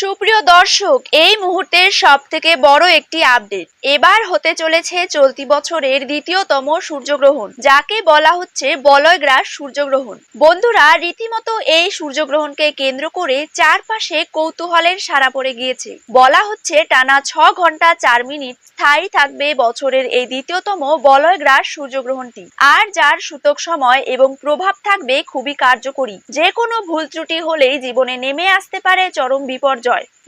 সুপ্রিয় দর্শক, এই মুহূর্তের সব থেকে বড় একটি আপডেট। এবার হতে চলেছে চলতি বছরের দ্বিতীয়তম সূর্যগ্রহণ, যাকে বলা হচ্ছে বলয়গ্রাস সূর্যগ্রহণ। বন্ধুরা, রীতিমতো এই সূর্যগ্রহণকে কেন্দ্র করে চারপাশে কৌতূহলের সারা পড়ে গিয়েছে। বলা হচ্ছে টানা ছ ঘণ্টা চার মিনিট স্থায়ী থাকবে বছরের এই দ্বিতীয়তম বলয়গ্রাস সূর্যগ্রহণটি। আর যার সূতক সময় এবং প্রভাব থাকবে খুবই কার্যকরী। যে কোনো ভুল ত্রুটি হলেই জীবনে নেমে আসতে পারে চরম বিপর্যয়।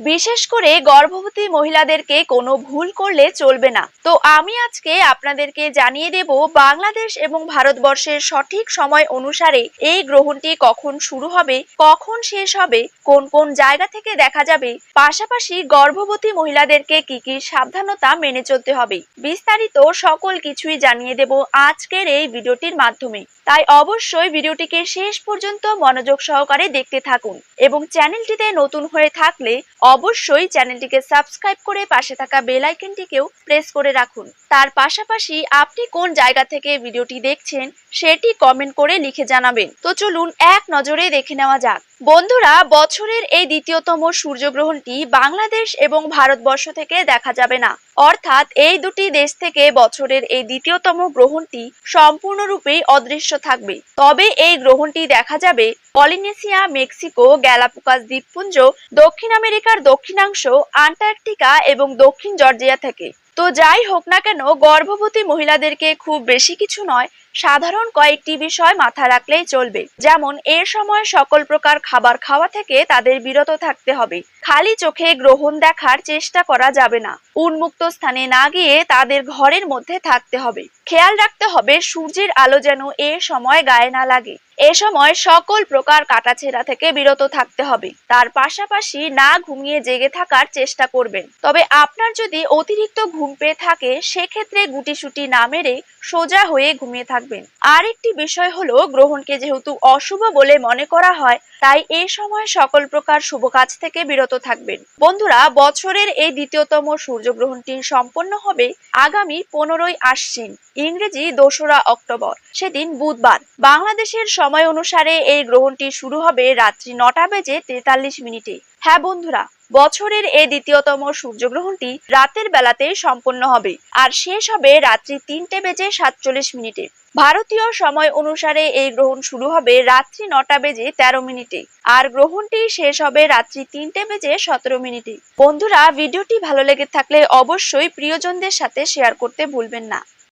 বিশেষ করে গর্ভবতী মহিলাদেরকে কোনো ভুল করলে চলবে না। তো আমি আজকে আপনাদেরকে জানিয়ে দেব বাংলাদেশ এবং ভারতবর্ষের সঠিক সময় অনুসারে এই গ্রহণটি কখন শুরু হবে, কখন শেষ হবে, কোন কোন জায়গা থেকে দেখা যাবে, পাশাপাশি গর্ভবতী মহিলাদেরকে কি কি সাবধানতা মেনে চলতে হবে, বিস্তারিত সকল কিছুই জানিয়ে দেব আজকের এই ভিডিওটির মাধ্যমে। তাই অবশ্যই ভিডিওটিকে শেষ পর্যন্ত মনোযোগ সহকারে দেখতে থাকুন এবং চ্যানেলটিতে নতুন হয়ে থাকলে অবশ্যই চ্যানেলটিকে সাবস্ক্রাইব করে পাশে থাকা বেল আইকনটিকেও প্রেস করে রাখুন। তার পাশাপাশি আপনি কোন জায়গা থেকে ভিডিওটি দেখছেন, সেটি কমেন্ট করে লিখে জানাবেন। তো চলুন এক নজরে দেখে নেওয়া যাক। বন্ধুরা, বছরের এই দ্বিতীয়তম সূর্যগ্রহণটি বাংলাদেশ এবং ভারতবর্ষ থেকে দেখা যাবে না। অর্থাৎ এই দুটি দেশ থেকে বছরের এই দ্বিতীয়তম গ্রহণটি সম্পূর্ণরূপে অদৃশ্য থাকবে। তবে এই গ্রহণটি দেখা যাবে পলিনেশিয়া, মেক্সিকো গ্যালাপুকাস দ্বীপপুঞ্জ, দক্ষিণ আমেরিকার দক্ষিণাংশ, আন্টার্কটিকা এবং দক্ষিণ জর্জিয়া থেকে। তো যাই হোক না কেন, গর্ভবতী মহিলাদেরকে খুব বেশি কিছু নয় সাধারণ কয়েকটি বিষয় মাথা রাখলেই চলবে। যেমন, এর সময় সকল প্রকার খাবার খাওয়া থেকে তাদের বিরত থাকতে হবে। খালি চোখে গ্রহণ দেখার চেষ্টা করা যাবে না। উন্মুক্ত স্থানে না গিয়ে তাদের ঘরের মধ্যে থাকতে হবে। খেয়াল রাখতে হবে সূর্যের আলো যেন এ সময় গায়ে না লাগে। এ সময় সকল প্রকার কাটাছেঁড়া থেকে বিরত থাকতে হবে। তার পাশাপাশি না ঘুমিয়ে জেগে থাকার চেষ্টা করবেন। তবে আপনার যদি অতিরিক্ত ঘুম পেয়ে থাকে, সেক্ষেত্রে গুটিসুটি না মেরে সোজা হয়ে ঘুমিয়ে থাকবেন। আরেকটি বিষয় হলো গ্রহণকে যেহেতু অশুভ বলে মনে করা হয়, তাই এ সময় সকল প্রকার শুভ কাজ থেকে বিরত থাকবেন। বন্ধুরা, বছরের এই দ্বিতীয়তম সূর্যগ্রহণটি সম্পন্ন হবে আগামী পনেরোই আশ্বিন। ইংরেজি দোসরা অক্টোবর। সেদিন বুধবার। বাংলাদেশের সময় অনুসারে এই গ্রহণটি শুরু হবে রাত্রি নটা বেজে তেতাল্লিশ মিনিটে। হ্যাঁ বন্ধুরা, বছরের এই দ্বিতীয়তম সূর্যগ্রহণটি রাতের বেলাতে সম্পন্ন হবে আর শেষ হবে রাত্রি তিনটে বেজে সাতচল্লিশ মিনিটে। ভারতীয় সময় অনুসারে এই গ্রহণ শুরু হবে রাত্রি নটা বেজে তেরো মিনিটে আর গ্রহণটি শেষ হবে রাত্রি তিনটে বেজে সতেরো মিনিটে। বন্ধুরা, ভিডিওটি ভালো লেগে থাকলে অবশ্যই প্রিয়জনদের সাথে শেয়ার করতে ভুলবেন না।